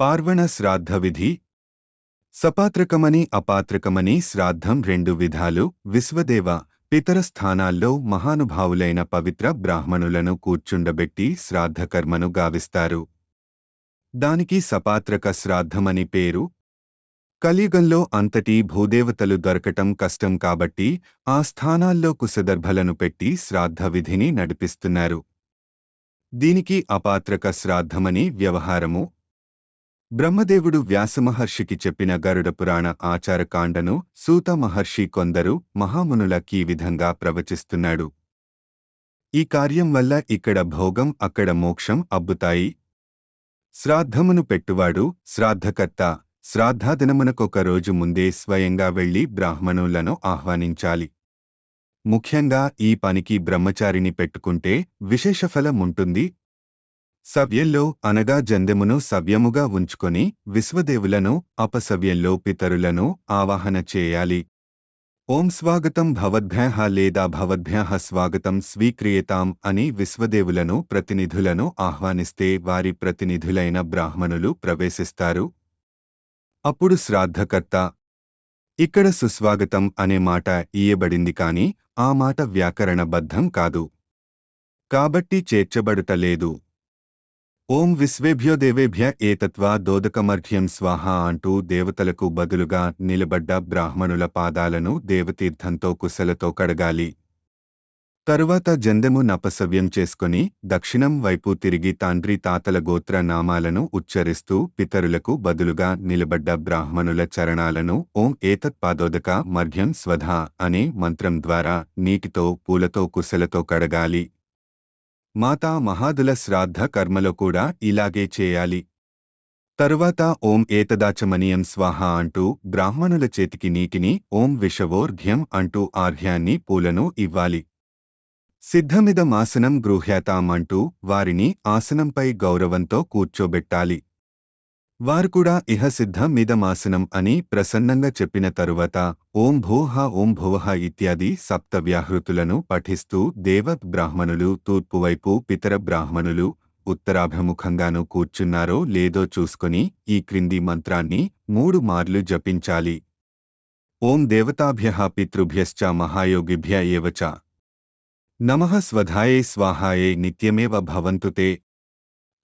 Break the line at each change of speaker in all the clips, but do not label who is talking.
పార్వణ శ్రాద్ధ విధి. సపాత్రకమని అపాత్రకమని శ్రాద్ధం రెండు విధాలు. విశ్వదేవ పితర స్థానాల్లో మహానుభావులైన పవిత్ర బ్రాహ్మణులను కూర్చుండబెట్టి శ్రాద్ధకర్మను గావిస్తారు. దానికి సపాత్రక శ్రాద్ధమని పేరు. కలియుగంలో అంతటి భూదేవతలు దొరకటం కష్టం కాబట్టి ఆ స్థానాల్లో కుశదర్భలను పెట్టి శ్రాద్ధ విధిని నడిపిస్తున్నారు. దీనికి అపాత్రక శ్రాద్ధమని వ్యవహారము. బ్రహ్మదేవుడు వ్యాసమహర్షికి చెప్పిన గరుడ పురాణ ఆచారకాండను సూత మహర్షి కొందరు మహామునులకి విధంగా ప్రవచిస్తున్నాడు. ఈ కార్యం వల్ల ఇక్కడ భోగం అక్కడ మోక్షం అబ్బుతాయి. శ్రాద్ధమును పెట్టువాడు శ్రాద్ధకర్త. శ్రాద్ధాదినమునకొక రోజు ముందే స్వయంగా వెళ్ళి బ్రాహ్మణులను ఆహ్వానించాలి. ముఖ్యంగా ఈ పనికి బ్రహ్మచారిని పెట్టుకుంటే విశేషఫలముంటుంది సవ్యంలో అనగా జందెమును సవ్యముగా ఉంచుకొని విశ్వదేవులను అపసవ్యంలో పితరులను ఆవాహన చేయాలి. ఓం స్వాగతం భవద్భ్యః లేదా భవద్భ్యః స్వాగతం స్వీక్రియతాం అని విశ్వదేవులను ప్రతినిధులను ఆహ్వానిస్తే వారి ప్రతినిధులైన బ్రాహ్మణులు ప్రవేశిస్తారు. అప్పుడు శ్రాద్ధకర్త ఇక్కడ సుస్వాగతం అనే మాట ఇయ్యబడింది కాని ఆ మాట వ్యాకరణబద్ధం కాదు. కాబట్టి చేర్చబడుటలేదు ఓం విశ్వేభ్యో దేవేభ్య ఏతత్వా దోదకమర్ఘ్యం స్వాహ అంటూ దేవతలకు బదులుగా నిలబడ్డ బ్రాహ్మణుల పాదాలను దేవతీర్థంతో కుశలతో కడగాలి. తరువాత జందెము నపసవ్యం చేసుకొని దక్షిణం వైపు తిరిగి తండ్రి తాతల గోత్ర నామాలను ఉచ్చరిస్తూ పితరులకు బదులుగా నిలబడ్డ బ్రాహ్మణుల చరణాలను ఓం ఏతత్పాదోదక మర్ఘ్యం స్వధ అనే మంత్రం ద్వారా నీటితో పూలతో కుశలతో కడగాలి. మాతా మహాదుల శ్రాద్ధ కర్మలో కూడా ఇలాగే చేయాలి. తరువాత ఓం ఏతదాచమనీయం స్వాహ అంటూ బ్రాహ్మణుల చేతికి నీటిని ఓం విషవోర్ఘ్యం అంటూ ఆర్ఘ్యాన్ని పూలను ఇవ్వాలి. సిద్ధమిదమాసనం గృహ్యాతాం అంటూ వారిని ఆసనంపై గౌరవంతో కూర్చోబెట్టాలి. వారు కూడా ఇహ సిద్ధమిదమాసనం అని ప్రసన్నంగా చెప్పిన తరువాత ఓం భోహ ఓం భోహ ఇత్యాది సప్త వ్యాహృతులను పఠిస్తూ దేవ బ్రాహ్మణులు తూర్పువైపు పితర బ్రాహ్మణులు ఉత్తరాభిముఖంగాను కూర్చున్నారో లేదో చూసుకుని ఈ క్రింది మంత్రాన్ని మూడు మార్లు జపించాలి. ఓం దేవతాభ్య పితృభ్యశ్చ మహాయోగిభ్య ఏవచ నమః స్వధాయే స్వాహాయే నిత్యమేవ భవంతుతే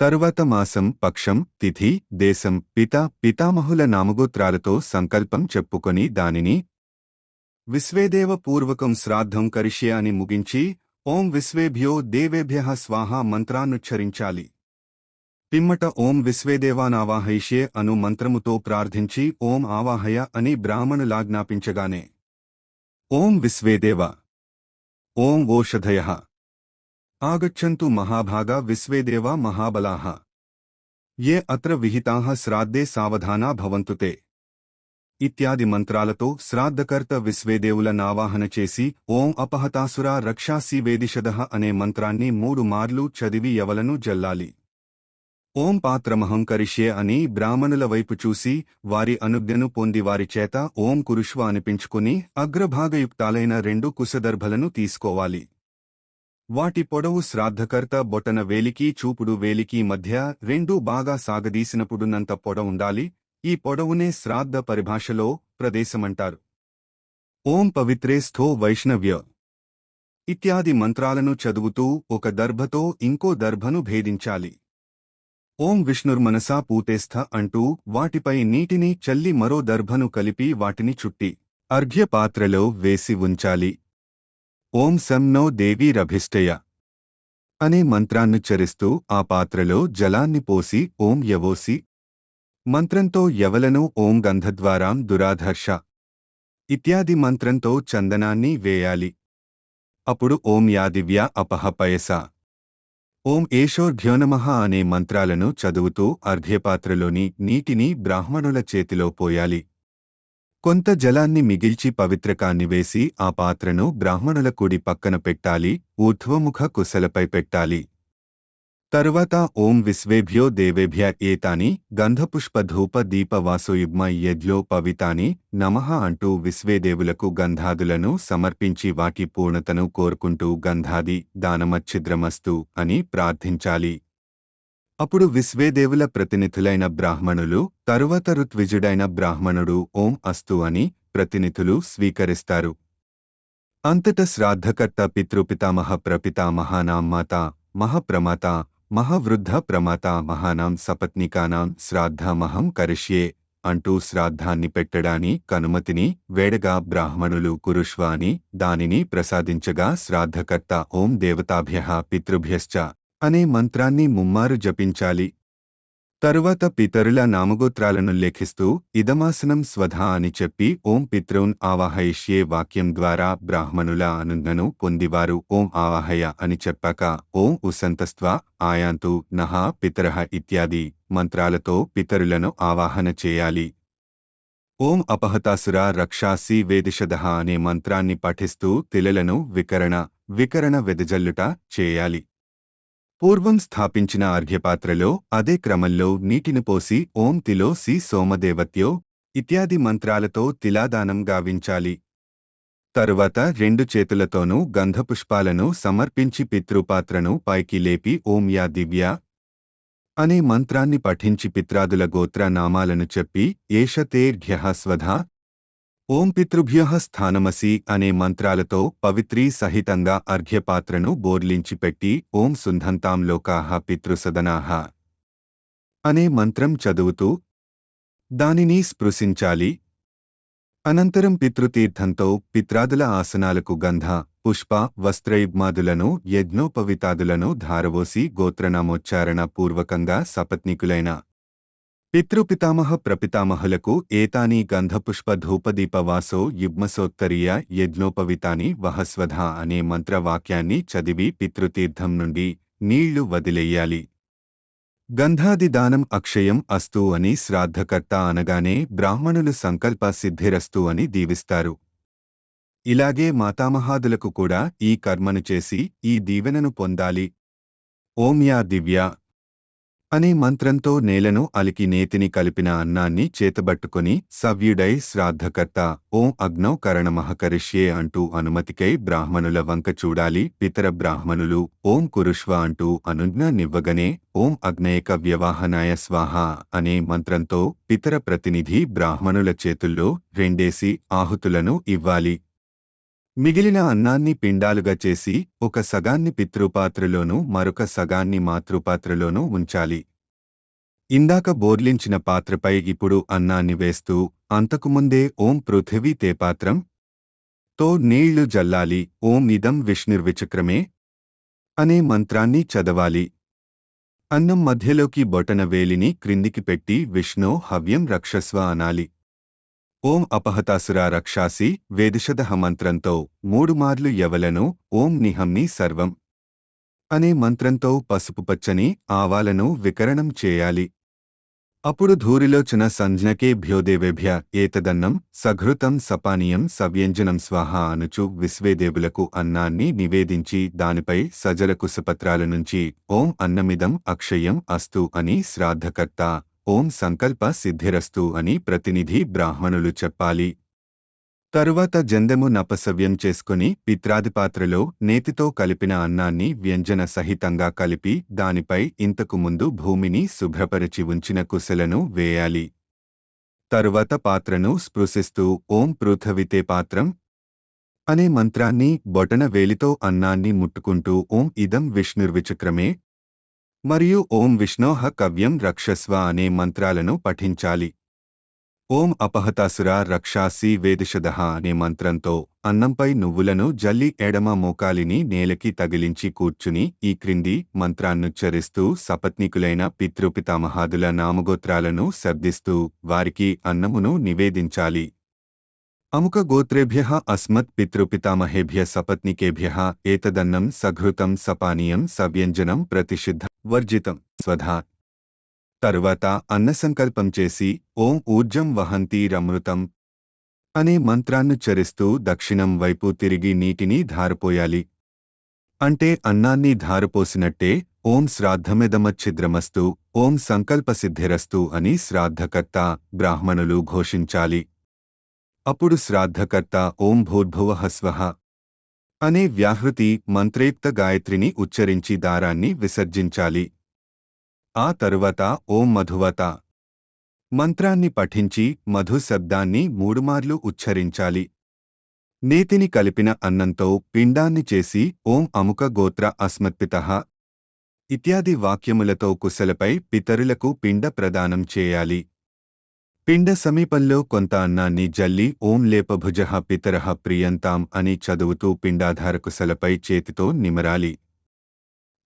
తరువాత మాసం పక్షం తిథి దేశం పిత పితామహుల నామగోత్రాలతో సంకల్పం చెప్పుకొని దానిని విశ్వేదేవ పూర్వకం శ్రాద్ధం కరిష్య అని ముగించి ఓం విశ్వేభ్యో దేవేభ్య స్వాహ మంత్రాన్నుచ్చరించాలి పిమ్మట ఓం విశ్వేదేవానావాహయిష్యే అను మంత్రముతో ప్రార్థించి ఓం ఆవాహయ అని బ్రాహ్మణులాజ్ఞాపించగానే. ఓం విశ్వేదేవ. ఓం ఓషధయ. ఆగచ్చంతు మహాభాగా విశ్వేదేవా మహాబలాః. ఏ అత్ర విహితాః శ్రాద్ధే సావధానా భవంతు తే ఇత్యాది మంత్రాలతో శ్రాద్ధకర్త విశ్వేదేవుల నావాహన చేసి ఓం అపహతాసురా రక్షాసి వేదిషదః అనే మంత్రాన్ని మూడు మార్లు చదివి ఎవలను జల్లాలి. ఓం పాత్రమహం కరిష్యే అని బ్రాహ్మణుల వైపు చూసి వారి అనుజ్ఞను పొంది వారి చేత ఓం కురుష్వ అనిపించుకుని అగ్రభాగయుక్తాలైన రెండు కుశదర్భలను తీసుకోవాలి. వాటి పొడవు శ్రాద్ధకర్త బొటన వేలికి చూపుడు వేలికి మధ్య రెండూ బాగా సాగదీసినప్పుడున్నంత పొడవుండాలి ఈ పొడవునే శ్రాద్ధ పరిభాషలో ప్రదేశమంటారు. ఓం పవిత్రే స్థో వైష్ణవ్య ఇత్యాది మంత్రాలను చదువుతూ ఒక దర్భతో ఇంకో దర్భను భేదించాలి. ఓం విష్ణుర్మనసా పూతేస్థ అంటూ వాటిపై నీటిని చల్లి మరో దర్భను కలిపి వాటిని చుట్టి అర్ఘ్యపాత్రలో వేసి ఉంచాలి. ఓం సం నో దేవీరభిష్టయ అనే మంత్రాన్నుచ్చరిస్తూ ఆ పాత్రలో జలాన్ని పోసి ఓం యవోసి మంత్రంతో యవలను ఓం గంధద్వారాం దురాధర్ష ఇత్యాది మంత్రంతో చందనాన్ని వేయాలి. అప్పుడు ఓం యాదివ్య అపహ పయస. ఓం ఏషోర్ఘ్యోనమహ అనే మంత్రాలను చదువుతూ అర్ఘ్యపాత్రలోని నీటిని బ్రాహ్మణుల చేతిలో పోయాలి. కొంత జలాన్ని మిగిల్చి పవిత్రకాన్ని వేసి ఆ పాత్రను బ్రాహ్మణుల కుడి పక్కన పెట్టాలి ఊర్ధ్వముఖ కుశలపై పెట్టాలి. తరువాత ఓం విశ్వేభ్యో దేవేభ్య ఏతాని గంధపుష్పధూప దీప వాసుయుగ్మ యజ్లో పవితాని నమః అంటూ విశ్వేదేవులకు గంధాదులను సమర్పించి వాటి పూర్ణతను కోరుకుంటూ గంధాది దానమచ్ఛిద్రమస్తు అని ప్రార్థించాలి. అప్పుడు విశ్వేదేవుల ప్రతినిధులైన బ్రాహ్మణులు తరువాత ఋత్విజుడైన బ్రాహ్మణుడు ఓం అస్తు అని ప్రతినిధులు స్వీకరిస్తారు. అంతట శ్రాద్ధకర్త పితృపితామహ ప్రపితామహానాం మాత మహప్రమాత మహావృద్ధ ప్రమాత మహానాం సపత్నికానాం శ్రాద్ధమహం కరిష్యే అంటూ శ్రాద్ధాన్ని పెట్టడాని కనుమతిని వేడగా బ్రాహ్మణులు కురుష్వ అని దానిని ప్రసాదించగా శ్రాద్ధకర్త ఓం దేవతాభ్య పితృభ్యశ్చ. అనే మంత్రాన్ని ముమ్మారు జపించాలి. తరువాత పితరుల నామగోత్రాలను లేఖిస్తూ ఇదమాసనం స్వధా అని చెప్పి ఓం పితృన్ ఆవాహయిష్యే వాక్యం ద్వారా బ్రాహ్మణుల అనుజ్ఞను పొందివారు ఓం ఆవాహయ అని చెప్పాక ఓం ఉసంతస్వ ఆయాంతు నహ పితరః ఇత్యాది మంత్రాలతో పితరులను ఆవాహన చేయాలి. ఓం అపహతాసుర రక్షాసి వేదిషదః అనే మంత్రాన్ని పఠిస్తూ తిలలను వికరణ వికరణ వెదజల్లుట చేయాలి. పూర్వం స్థాపించిన అర్ఘ్యపాత్రలో అదే క్రమంలో నీటిని పోసి ఓం తిలో సి సోమదేవత్యో ఇత్యాది మంత్రాలతో తిలాదానం గావించాలి. తరువాత రెండు చేతులతోనూ గంధపుష్పాలను సమర్పించి పితృపాత్రను పైకి లేపి ఓం యా దివ్య అనే మంత్రాన్ని పఠించి పిత్రాదుల గోత్ర నామాలను చెప్పి ఏషతేర్ఘ్య స్వధా ఓం పితృభ్య స్థానమసి అనే మంత్రాలతో పవిత్రీ సహితంగా అర్ఘ్యపాత్రను బోర్లించి పెట్టి ఓం సుంధంతాం లోకాహ పితృసదనాహ అనే మంత్రం చదువుతూ దానిని స్పృశించాలి. అనంతరం పితృతీర్థంతో పిత్రాదుల ఆసనాలకు గంధ పుష్ప వస్త్రయుగ్మాదులను యజ్ఞోపవితాదులను ధారవోసి గోత్రనామోచ్చారణ పూర్వకంగా సపత్నికులైన పితృపితామహ ప్రపితామహులకు ఏతాని గంధపుష్ప ధూపదీపవాసో యుగ్మసోత్తరీయ యజ్ఞోపవితాని వహస్వధ అనే మంత్రవాక్యాన్ని చదివి పితృతీర్థం నుండి నీళ్ళు వదిలెయ్యాలి గంధాది దానం అక్షయం అస్తు అని శ్రాద్ధకర్త అనగానే బ్రాహ్మణులు సంకల్ప సిద్ధిరస్తు అని దీవిస్తారు. ఇలాగే మాతామహాదులకు కూడా ఈ కర్మను చేసి ఈ దీవెనను పొందాలి. ఓం యా దివ్య అనే మంత్రంతో నేలను అలికి నేతిని కలిపిన అన్నాన్ని చేతబట్టుకొని సవ్యుడై శ్రాద్ధకర్త ఓం అగ్నౌ కరణమహకరిష్యే అంటూ అనుమతికై బ్రాహ్మణుల వంక చూడాలి పితర బ్రాహ్మణులు ఓం కురుష్వ అంటూ అనుజ్ఞ నివ్వగనే ఓం అగ్నేయక వ్యవాహనాయ స్వాహ అనే మంత్రంతో పితర ప్రతినిధి బ్రాహ్మణుల చేతుల్లో రెండేసి ఆహుతులను ఇవ్వాలి. మిగిలిన అన్నాన్ని పిండాలుగా చేసి ఒక సగాన్ని పితృపాత్రలోనూ మరొక సగాన్ని మాతృపాత్రలోనూ ఉంచాలి. ఇందాక బోర్లించిన పాత్రపై ఇప్పుడు అన్నాన్ని వేస్తూ అంతకుముందే ఓం పృథివీ తేపాత్రం తో నీళ్ళు జల్లాలి ఓం ఇదం విష్ణుర్విచక్రమే అనే మంత్రాన్ని చదవాలి. అన్నం మధ్యలోకి బొటన వేలిని క్రిందికి పెట్టి విష్ణో హవ్యం రక్షస్వ అనాలి. ఓం అపహతాసురా రక్షాసి వేదిషదహ మంత్రంతో మూడు మార్లు యవలను ఓం నిహంని సర్వం. అనే మంత్రంతో పసుపు పచ్చని ఆవాలను వికరణం చేయాలి. అప్పుడు ధూరిలోచన సంజ్ఞకే భ్యోదేవేభ్య ఏతదన్నం సఘృతం సపానీయం సవ్యంజనం స్వాహ అనుచు విశ్వేదేవులకు అన్నాన్ని నివేదించి దానిపై సజల కుశపత్రాల నుంచి ఓం అన్నమిదం అక్షయం అస్తు అని శ్రాద్ధకర్త ఓం సంకల్ప సిద్ధిరస్తు అని ప్రతినిధి బ్రాహ్మణులు చెప్పాలి. తరువాత జందెము నపసవ్యం చేసుకుని పిత్రాదిపాత్రలో నేతితో కలిపిన అన్నాన్ని వ్యంజన సహితంగా కలిపి దానిపై ఇంతకు ముందు భూమిని శుభ్రపరిచి ఉంచిన కుశలను వేయాలి. తరువాత పాత్రను స్పృశిస్తూ ఓం పృథవితే పాత్రం అనే మంత్రాన్ని బొటన వేలితో అన్నాన్ని ముట్టుకుంటూ ఓం ఇదం విష్ణుర్విచక్రమే మరియు ఓం విష్ణోహ కవ్యం రక్షస్వ అనే మంత్రాలను పఠించాలి. ఓం అపహతాసుర రక్షాసి వేదిషదహ అనే మంత్రంతో అన్నంపై నువ్వులను జల్లి ఎడమ మోకాలిని నేలకి తగిలించి కూర్చుని ఈ క్రింది మంత్రాన్నుచ్చరిస్తూ సపత్నికులైన పితృపితామహాదుల నామగోత్రాలను శబ్దిస్తూ వారికి అన్నమును నివేదించాలి. అముక గోత్రేభ్య అస్మత్ పితృపితామహేభ్య సపత్నికేభ్య ఏతదన్నం సఘృతం సపానీయం సవ్యంజనం ప్రతిషిద్ధ వర్జితం. స్వధా. తరువాత అన్నసంకల్పం చేసి ఓం ఊర్జం వహంతి రమృతం అనే మంత్రాన్నుచ్చరిస్తూ దక్షిణం వైపు తిరిగి నీటిని ధారపోయాలి. అంటే అన్నాన్ని ధారపోసినట్టే ఓం శ్రాద్ధమిదమచ్ఛిద్రమస్తు ఓం సంకల్పసిద్ధిరస్తు అని శ్రాద్ధకర్త బ్రాహ్మణులు ఘోషించాలి. అప్పుడు శ్రాద్ధకర్త ఓం భూర్భువః స్వః అనే వ్యాహృతి మంత్రేక్త గాయత్రిని ఉచ్చరించి దారాన్ని విసర్జించాలి. ఆ తరువాత ఓం మధువత మంత్రాన్ని పఠించి మధు శబ్దాన్ని మూడుమార్లు ఉచ్చరించాలి. నేతిని కలిపిన అన్నంతో పిండాన్ని చేసి ఓం అముక గోత్ర అస్మత్పిత ఇత్యాది వాక్యములతో కుశలపై పితరులకు పిండ ప్రదానం చేయాలి. పిండ సమీపంలో కొంత అన్నాన్ని జల్లి ఓం లేపభుజ పితరః ప్రియంతాం అని చదువుతూ పిండాధారకుశలపై చేతితో నిమరాలి.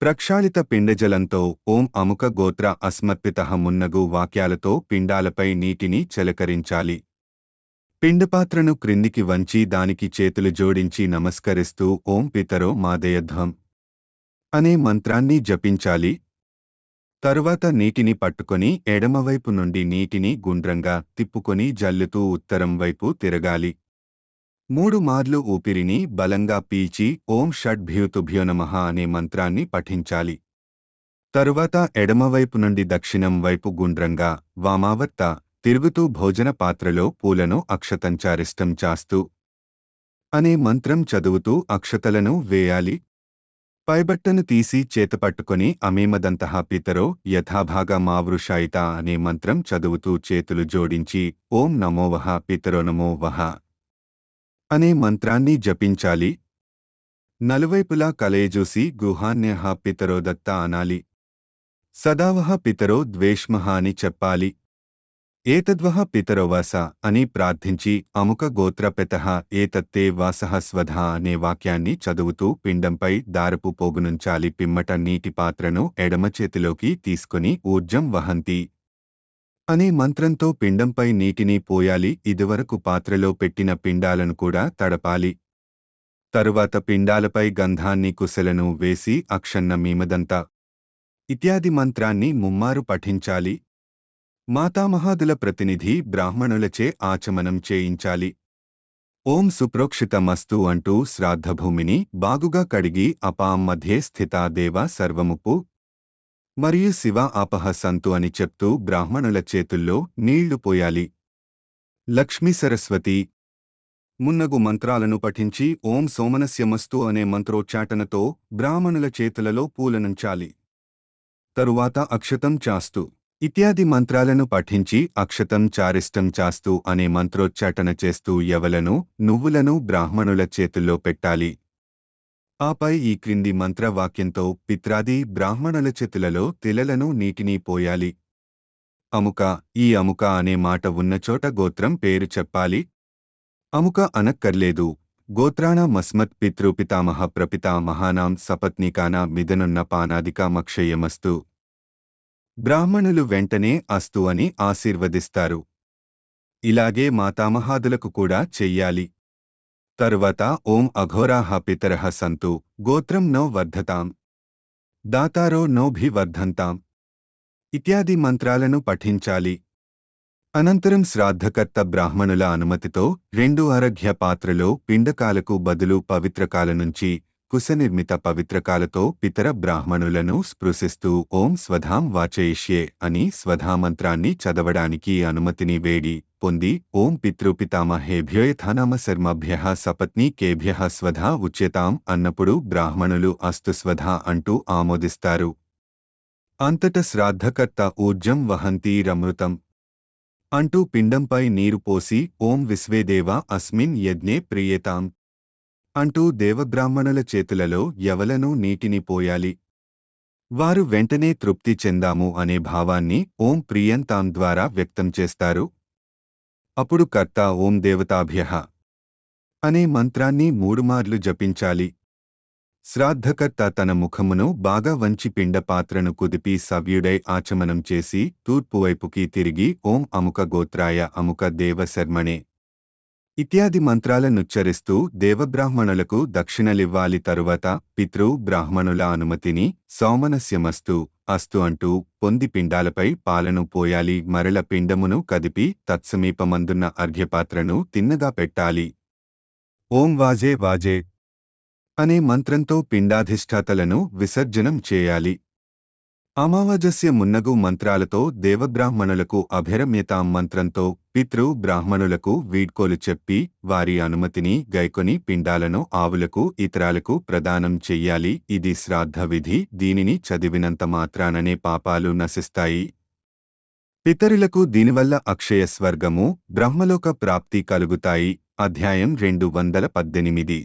ప్రక్షాళిత పిండజలంతో ఓం అముక గోత్ర అస్మర్పిత మున్నగు వాక్యాలతో పిండాలపై నీటిని చెలకరించాలి. పిండపాత్రను క్రిందికి వంచి దానికి చేతులు జోడించి నమస్కరిస్తూ ఓం పితరో మాదయధ్వం అనే మంత్రాన్ని జపించాలి. తరువాత నీటిని పట్టుకొని ఎడమవైపు నుండి నీటిని గుండ్రంగా తిప్పుకొని జల్లుతూ ఉత్తరం వైపు తిరగాలి. మూడు మార్లు ఊపిరిని బలంగా పీచి ఓం షడ్భ్యూతుభ్యోనమః అనే మంత్రాన్ని పఠించాలి. తరువాత ఎడమవైపు నుండి దక్షిణం వైపు గుండ్రంగా వామావర్త తిరుగుతూ భోజన పాత్రలో పూలను అక్షతంచారిష్టం చాస్తూ అనే మంత్రం చదువుతూ అక్షతలను వేయాలి. పైబట్టను తీసి చేతపట్టుకొని అమీమదంతః పితరో యథాభాగ మావృషాయిత అనే మంత్రం చదువుతూ చేతులు జోడించి ఓం నమో వహ పితరో నమో వహ అనే మంత్రాన్ని జపించాలి. నలువైపులా కలయజూసి గుహాన్యః పితరో దత్త అనాలి. సదావహ పితరో ద్వేష్మహ అని చెప్పాలి. ఏతద్వహ పితరోవాస అని ప్రార్థించి అముక గోత్రపెతః ఏతత్తే వాసహ స్వధ అనే వాక్యాన్ని చదువుతూ పిండంపై దారపు పోగునుంచాలి పిమ్మట నీటి పాత్రను ఎడమ చేతిలోకి తీసుకుని ఊర్జం వహంతి. అనే మంత్రంతో పిండంపై నీటిని పోయాలి ఇదివరకు పాత్రలో పెట్టిన పిండాలను కూడా తడపాలి. తరువాత పిండాలపై గంధాన్ని కుశలను వేసి అక్షన్న మీమదంత. ఇత్యాది మంత్రాన్ని ముమ్మారు పఠించాలి. మాతామహాదుల ప్రతినిధి బ్రాహ్మణులచే ఆచమనం చేయించాలి. ఓం సుప్రోక్షితమస్తు అంటూ శ్రాద్ధభూమిని బాగుగా కడిగి అపాం మధ్యే స్థితా దేవ సర్వముపు. మరియు శివ ఆపహ సంతు అని చెప్తూ బ్రాహ్మణుల చేతుల్లో నీళ్ళు పోయాలి. లక్ష్మీ సరస్వతి. మున్నగు మంత్రాలను పఠించి ఓం సోమనస్యమస్తు అనే మంత్రోచ్చాటనతో బ్రాహ్మణుల చేతులలో పూలనుంచాలి. తరువాత అక్షతం చాస్తు. ఇత్యాది మంత్రాలను పఠించి అక్షతం చారిష్టం చాస్తూ అనే మంత్రోచ్చాటన చేస్తూ ఎవలను నువ్వులను బ్రాహ్మణుల చేతుల్లో పెట్టాలి. ఆపై ఈ క్రింది మంత్రవాక్యంతో పిత్రాది బ్రాహ్మణుల చేతులలో తిలలను నీటిని పోయాలి. అముక ఈ అముక అనే మాట ఉన్నచోట గోత్రం పేరు చెప్పాలి. అముక అనక్కర్లేదు. గోత్రాణ మస్మత్ పితృపితామహ ప్రపితామహానాం సపత్నికాన మిదనున్న పానాదిక మక్షయమస్తు. బ్రాహ్మణులు వెంటనే అస్తు అని ఆశీర్వదిస్తారు. ఇలాగే మాతామహాదులకు కూడా చెయ్యాలి. తరువాత ఓం అఘోరాహ పితరః సంతు గోత్రం నో వర్ధతాం. దాతారో నోభివర్ధంతాం ఇత్యాది మంత్రాలను పఠించాలి. అనంతరం శ్రాద్ధకర్త బ్రాహ్మణుల అనుమతితో రెండు అరఘ్య పాత్రలో పిండకాలకు బదులు పవిత్రకాల నుంచి కుశనిర్మిత పవిత్రకాలతో పితర బ్రాహ్మణులను స్పృశిస్తూ ఓం స్వధాం వాచయిష్యే అని స్వధామంత్రాన్ని చదవడానికి అనుమతిని వేడి పొంది ఓం పితృపితామహేభ్యోయథానామ శర్మభ్య సపత్నీకేభ్య స్వధా ఉచ్యతాం అన్నప్పుడు బ్రాహ్మణులు అస్తు స్వధా అంటూ ఆమోదిస్తారు. అంతట శ్రాద్ధకర్త ఊర్జం వహంతీరమృతం అంటూ పిండంపై నీరు పోసి ఓం విశ్వేదేవ అస్మిన్ యజ్ఞే ప్రియేతాం. అంటూ దేవబ్రాహ్మణుల చేతులలో ఎవలను నీటిని పోయాలి? వారు వెంటనే తృప్తి చెందాము అనే భావాన్ని ఓం ప్రియంతాం ద్వారా వ్యక్తం చేస్తారు. అప్పుడు కర్త ఓం దేవతాభ్య అనే మంత్రాన్ని మూడుమార్లు జపించాలి. శ్రాద్ధకర్త తన ముఖమును బాగా వంచి పిండ పాత్రను కుదిపి సవ్యుడై ఆచమనం చేసి తూర్పువైపుకి తిరిగి ఓం అముక గోత్రాయ అముక దేవ శర్మణే. ఇత్యాది మంత్రాలనుచ్చరిస్తూ దేవబ్రాహ్మణులకు దక్షిణలివ్వాలి తరువాత పితృ బ్రాహ్మణుల అనుమతిని సౌమనస్యమస్తు అస్తు అంటూ పొంది పిండాలపై పాలను పోయాలి మరల పిండమును కదిపి తత్సమీపమందున్న అర్ఘ్యపాత్రను తిన్నగా పెట్టాలి. ఓం వాజే వాజే అనే మంత్రంతో పిండాధిష్ఠాతలను విసర్జనం చేయాలి. అమావాజస్య మున్నగు మంత్రాలతో దేవబ్రాహ్మణులకు అభిరమ్యతా మంత్రంతో పితృ బ్రాహ్మణులకు వీడ్కోలు చెప్పి వారి అనుమతిని గైకొని పిండాలను ఆవులకు ఇతరాలకు ప్రదానం చెయ్యాలి. ఇది శ్రాద్ధ విధి. దీనిని చదివినంత మాత్రాననే పాపాలు నశిస్తాయి. పితరులకు దీనివల్ల అక్షయ స్వర్గము బ్రహ్మలోక ప్రాప్తి కలుగుతాయి. అధ్యాయం రెండు వందల పద్దెనిమిది.